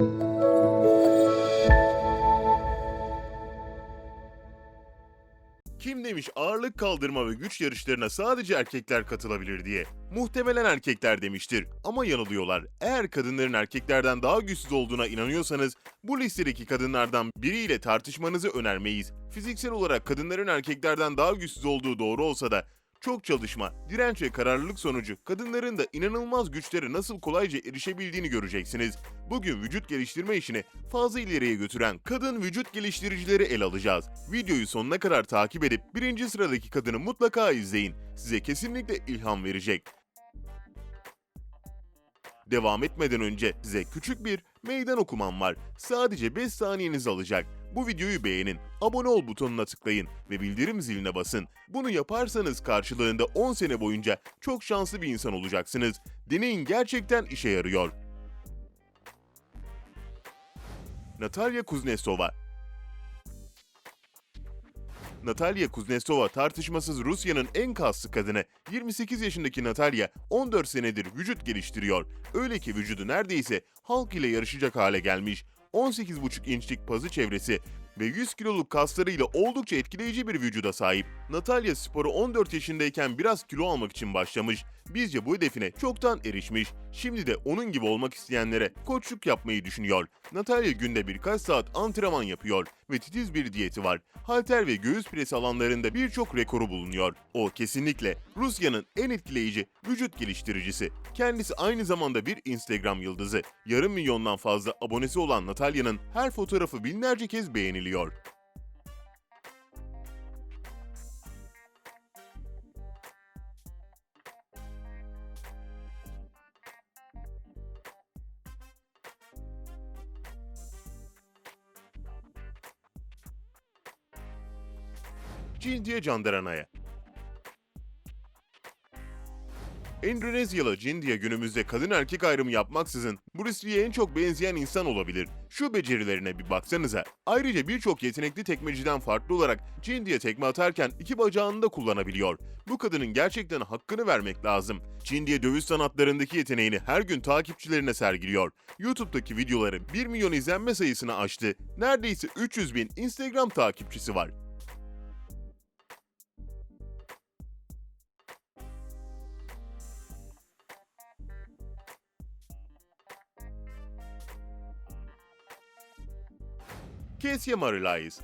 Kim demiş ağırlık kaldırma ve güç yarışlarına sadece erkekler katılabilir diye? Muhtemelen erkekler demiştir ama yanılıyorlar. Eğer kadınların erkeklerden daha güçsüz olduğuna inanıyorsanız bu listedeki kadınlardan biriyle tartışmanızı önermeyiz. Fiziksel olarak kadınların erkeklerden daha güçsüz olduğu doğru olsa da çok çalışma, direnç ve kararlılık sonucu kadınların da inanılmaz güçlere nasıl kolayca erişebildiğini göreceksiniz. Bugün vücut geliştirme işini fazla ileriye götüren kadın vücut geliştiricileri ele alacağız. Videoyu sonuna kadar takip edip birinci sıradaki kadını mutlaka izleyin. Size kesinlikle ilham verecek. Devam etmeden önce size küçük bir meydan okumam var. Sadece 5 saniyeniz alacak. Bu videoyu beğenin, abone ol butonuna tıklayın ve bildirim ziline basın. Bunu yaparsanız karşılığında 10 sene boyunca çok şanslı bir insan olacaksınız. Deneyin gerçekten işe yarıyor. Natalya Kuznetsova Natalya Kuznetsova tartışmasız Rusya'nın en kaslı kadını. 28 yaşındaki Natalya 14 senedir vücut geliştiriyor. Öyle ki vücudu neredeyse halk ile yarışacak hale gelmiş. 18,5 inçlik pazı çevresi ve 100 kiloluk kaslarıyla oldukça etkileyici bir vücuda sahip. Natalya sporu 14 yaşındayken biraz kilo almak için başlamış. Bizce bu hedefine çoktan erişmiş. Şimdi de onun gibi olmak isteyenlere koçluk yapmayı düşünüyor. Natalya günde birkaç saat antrenman yapıyor ve titiz bir diyeti var. Halter ve göğüs presi alanlarında birçok rekoru bulunuyor. O kesinlikle Rusya'nın en etkileyici vücut geliştiricisi. Kendisi aynı zamanda bir Instagram yıldızı. Yarım milyondan fazla abonesi olan Natalya'nın her fotoğrafı binlerce kez beğeniliyor. Cindiye Candarana'ya. Endonezyalı Cindiye günümüzde kadın erkek ayrımı yapmaksızın Bruce en çok benzeyen insan olabilir. Şu becerilerine bir baksanıza. Ayrıca birçok yetenekli tekmeciden farklı olarak Cindiye tekme atarken iki bacağını da kullanabiliyor. Bu kadının gerçekten hakkını vermek lazım. Cindiye dövüş sanatlarındaki yeteneğini her gün takipçilerine sergiliyor. YouTube'daki videoları 1 milyon izlenme sayısını aştı. Neredeyse 300 bin Instagram takipçisi var. Kesye Marilayız.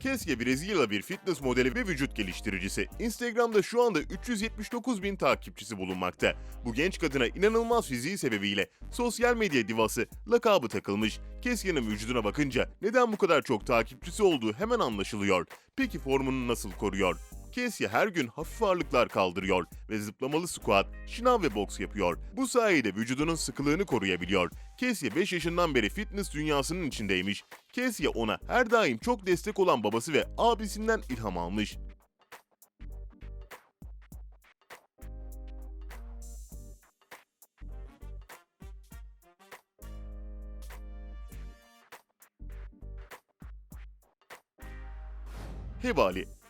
Kesye Brezilya bir fitness modeli ve vücut geliştiricisi. Instagram'da şu anda 379 bin takipçisi bulunmakta. Bu genç kadına inanılmaz fiziği sebebiyle sosyal medya divası lakabı takılmış. Kesye'nin vücuduna bakınca neden bu kadar çok takipçisi olduğu hemen anlaşılıyor. Peki formunu nasıl koruyor? Casey her gün hafif ağırlıklar kaldırıyor ve zıplamalı squat, şınav ve boks yapıyor. Bu sayede vücudunun sıkılığını koruyabiliyor. Casey 5 yaşından beri fitness dünyasının içindeymiş. Casey ona her daim çok destek olan babası ve abisinden ilham almış. Hebali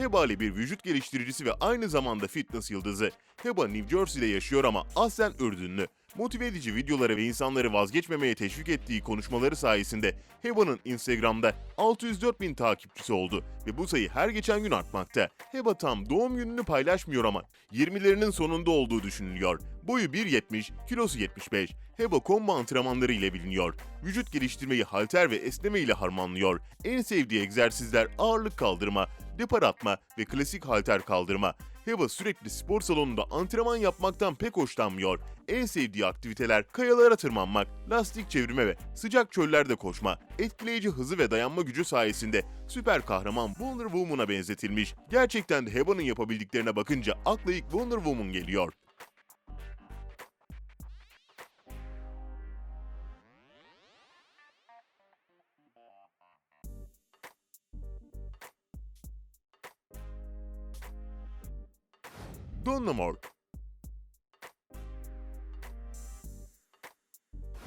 Hebali bir vücut geliştiricisi ve aynı zamanda fitness yıldızı. Heba New Jersey'de yaşıyor ama aslen Ürdünlü. Motive edici videoları ve insanları vazgeçmemeye teşvik ettiği konuşmaları sayesinde Heba'nın Instagram'da 604 bin takipçisi oldu ve bu sayı her geçen gün artmakta. Heba tam doğum gününü paylaşmıyor ama 20'lerinin sonunda olduğu düşünülüyor. Boyu 1.70, kilosu 75. Heba kombo antrenmanları ile biliniyor. Vücut geliştirmeyi halter ve esneme ile harmanlıyor. En sevdiği egzersizler ağırlık kaldırma, depar atma ve klasik halter kaldırma. Heba sürekli spor salonunda antrenman yapmaktan pek hoşlanmıyor. En sevdiği aktiviteler kayalara tırmanmak, lastik çevirme ve sıcak çöllerde koşma. Etkileyici hızı ve dayanma gücü sayesinde süper kahraman Wonder Woman'a benzetilmiş. Gerçekten de Heba'nın yapabildiklerine bakınca akla ilk Wonder Woman geliyor. Donna Moore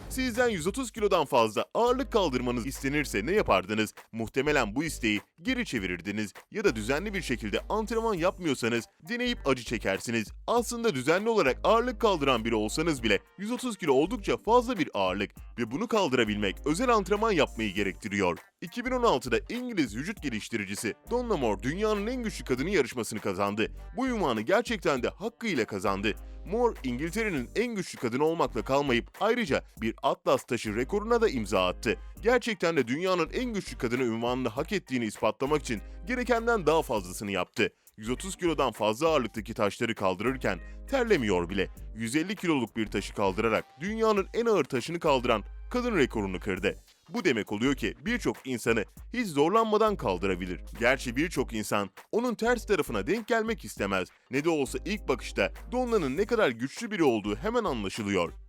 Sizden 130 kilodan fazla ağırlık kaldırmanız istenirse ne yapardınız? Muhtemelen bu isteği geri çevirirdiniz ya da düzenli bir şekilde antrenman yapmıyorsanız deneyip acı çekersiniz. Aslında düzenli olarak ağırlık kaldıran biri olsanız bile 130 kilo oldukça fazla bir ağırlık ve bunu kaldırabilmek özel antrenman yapmayı gerektiriyor. 2016'da İngiliz vücut geliştiricisi Donna Moore dünyanın en güçlü kadını yarışmasını kazandı. Bu ünvanı gerçekten de hakkıyla kazandı. Moore, İngiltere'nin en güçlü kadını olmakla kalmayıp ayrıca bir Atlas taşı rekoruna da imza attı. Gerçekten de dünyanın en güçlü kadını ünvanını hak ettiğini ispatlamak için gerekenden daha fazlasını yaptı. 130 kilodan fazla ağırlıktaki taşları kaldırırken terlemiyor bile. 150 kiloluk bir taşı kaldırarak dünyanın en ağır taşını kaldıran kadın rekorunu kırdı. Bu demek oluyor ki birçok insanı hiç zorlanmadan kaldırabilir. Gerçi birçok insan onun ters tarafına denk gelmek istemez. Ne de olsa ilk bakışta Donna'nın ne kadar güçlü biri olduğu hemen anlaşılıyor.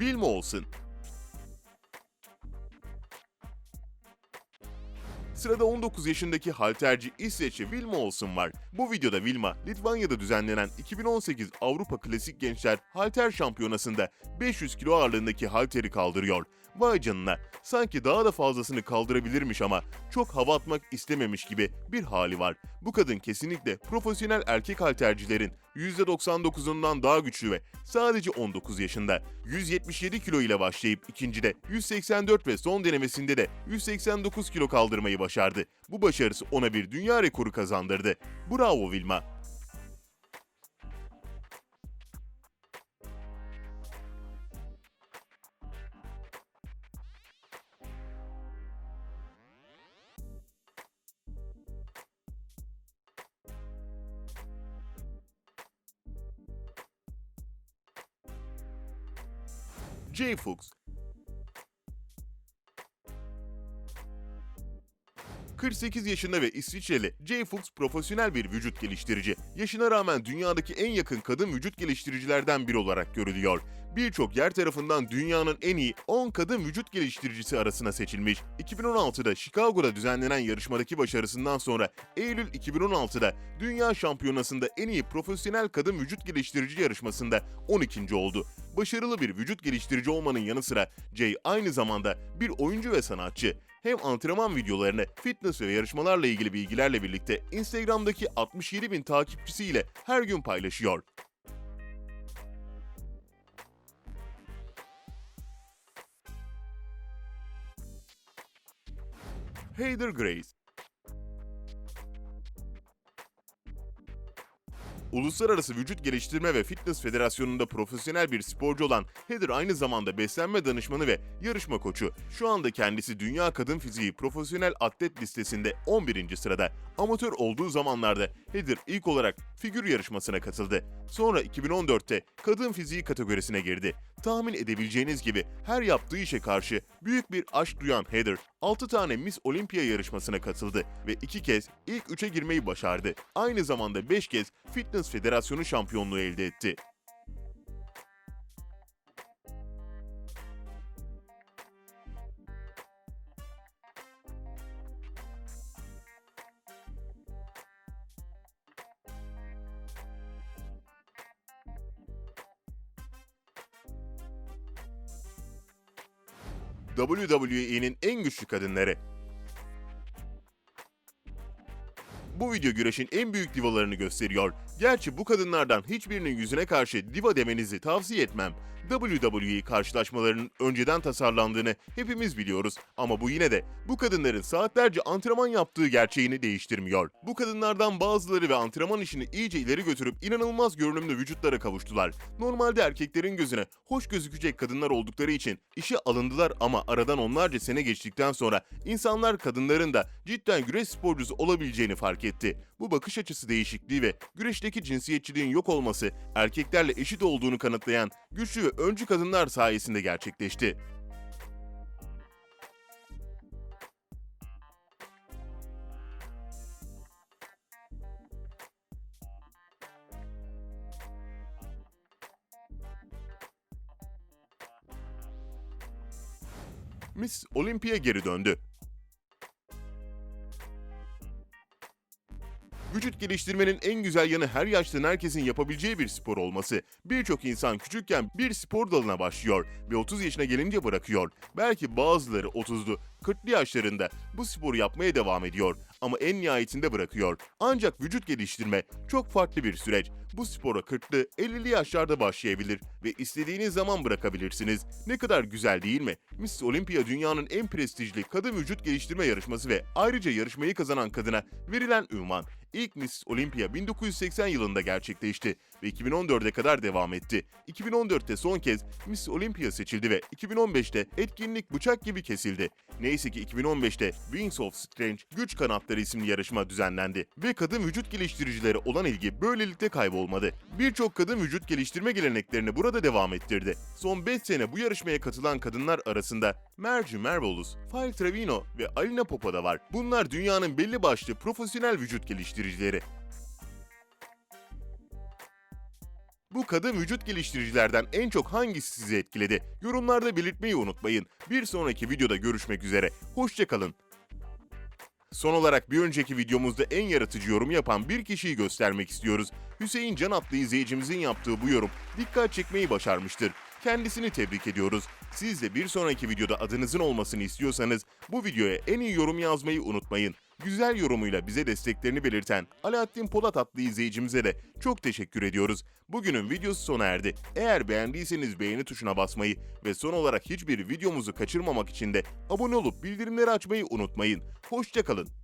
Wilma olsun. Sırada 19 yaşındaki halterci İsveçli Wilma Olsun var. Bu videoda Wilma, Litvanya'da düzenlenen 2018 Avrupa Klasik Gençler Halter Şampiyonası'nda 500 kilo ağırlığındaki halteri kaldırıyor. Vay canına, sanki daha da fazlasını kaldırabilirmiş ama çok hava atmak istememiş gibi bir hali var. Bu kadın kesinlikle profesyonel erkek haltercilerin %99'undan daha güçlü ve sadece 19 yaşında. 177 kilo ile başlayıp ikincide 184 ve son denemesinde de 189 kilo kaldırmayı başardı. Bu başarısı ona bir dünya rekoru kazandırdı. Bravo Vilma. Jay Fuchs 48 yaşında ve İsviçreli Jay Fuchs profesyonel bir vücut geliştirici. Yaşına rağmen dünyadaki en yakın kadın vücut geliştiricilerden biri olarak görülüyor. Birçok yer tarafından dünyanın en iyi 10 kadın vücut geliştiricisi arasına seçilmiş. 2016'da Chicago'da düzenlenen yarışmadaki başarısından sonra Eylül 2016'da Dünya Şampiyonası'nda en iyi profesyonel kadın vücut geliştirici yarışmasında 12. oldu. Başarılı bir vücut geliştirici olmanın yanı sıra Jay aynı zamanda bir oyuncu ve sanatçı hem antrenman videolarını, fitness ve yarışmalarla ilgili bilgilerle birlikte Instagram'daki 67 bin takipçisiyle her gün paylaşıyor. Heather Grace Uluslararası Vücut Geliştirme ve Fitness Federasyonu'nda profesyonel bir sporcu olan Heather aynı zamanda beslenme danışmanı ve yarışma koçu. Şu anda kendisi Dünya Kadın Fiziği Profesyonel Atlet listesinde 11. sırada. Amatör olduğu zamanlarda Heather ilk olarak figür yarışmasına katıldı. Sonra 2014'te kadın fiziği kategorisine girdi. Tahmin edebileceğiniz gibi her yaptığı işe karşı büyük bir aşk duyan Heather, 6 tane Miss Olympia yarışmasına katıldı ve 2 kez ilk 3'e girmeyi başardı. Aynı zamanda 5 kez Fitness Federasyonu şampiyonluğu elde etti. WWE'nin en güçlü kadınları. Bu video güreşin en büyük divalarını gösteriyor. Gerçi bu kadınlardan hiçbirinin yüzüne karşı diva demenizi tavsiye etmem. WWE karşılaşmalarının önceden tasarlandığını hepimiz biliyoruz ama bu yine de bu kadınların saatlerce antrenman yaptığı gerçeğini değiştirmiyor. Bu kadınlardan bazıları ve antrenman işini iyice ileri götürüp inanılmaz görünümlü vücutlara kavuştular. Normalde erkeklerin gözüne hoş gözükecek kadınlar oldukları için işe alındılar ama aradan onlarca sene geçtikten sonra insanlar kadınların da cidden güreş sporcusu olabileceğini fark etti. Bu bakış açısı değişikliği ve güreşteki cinsiyetçiliğin yok olması erkeklerle eşit olduğunu kanıtlayan güçlü ve öncü kadınlar sayesinde gerçekleşti. Miss Olympia geri döndü. Vücut geliştirmenin en güzel yanı her yaştan herkesin yapabileceği bir spor olması. Birçok insan küçükken bir spor dalına başlıyor ve 30 yaşına gelince bırakıyor. Belki bazıları 30'lu, 40'lı yaşlarında bu sporu yapmaya devam ediyor ama en nihayetinde bırakıyor. Ancak vücut geliştirme çok farklı bir süreç. Bu spora 40'lı, 50'li yaşlarda başlayabilir ve istediğiniz zaman bırakabilirsiniz. Ne kadar güzel değil mi? Miss Olympia dünyanın en prestijli kadın vücut geliştirme yarışması ve ayrıca yarışmayı kazanan kadına verilen ünvan. İlk Miss Olympia 1980 yılında gerçekleşti ve 2014'e kadar devam etti. 2014'te son kez Miss Olympia seçildi ve 2015'te etkinlik bıçak gibi kesildi. Neyse ki 2015'te Wings of Strange Güç Kanatları isimli yarışma düzenlendi ve kadın vücut geliştiricileri olan ilgi böylelikle kaybolmadı. Birçok kadın vücut geliştirme geleneklerini burada devam ettirdi. Son 5 sene bu yarışmaya katılan kadınlar arasında Mercy Marvelous, File Trevino ve Alina Popa da var. Bunlar dünyanın belli başlı profesyonel vücut geliştiricileri. Bu kadın vücut geliştiricilerden en çok hangisi sizi etkiledi? Yorumlarda belirtmeyi unutmayın. Bir sonraki videoda görüşmek üzere. Hoşçakalın. Son olarak bir önceki videomuzda en yaratıcı yorum yapan bir kişiyi göstermek istiyoruz. Hüseyin Can adlı izleyicimizin yaptığı bu yorum dikkat çekmeyi başarmıştır. Kendisini tebrik ediyoruz. Siz de bir sonraki videoda adınızın olmasını istiyorsanız bu videoya en iyi yorum yazmayı unutmayın. Güzel yorumuyla bize desteklerini belirten Alaaddin Polat adlı izleyicimize de çok teşekkür ediyoruz. Bugünün videosu sona erdi. Eğer beğendiyseniz beğeni tuşuna basmayı ve son olarak hiçbir videomuzu kaçırmamak için de abone olup bildirimleri açmayı unutmayın. Hoşçakalın.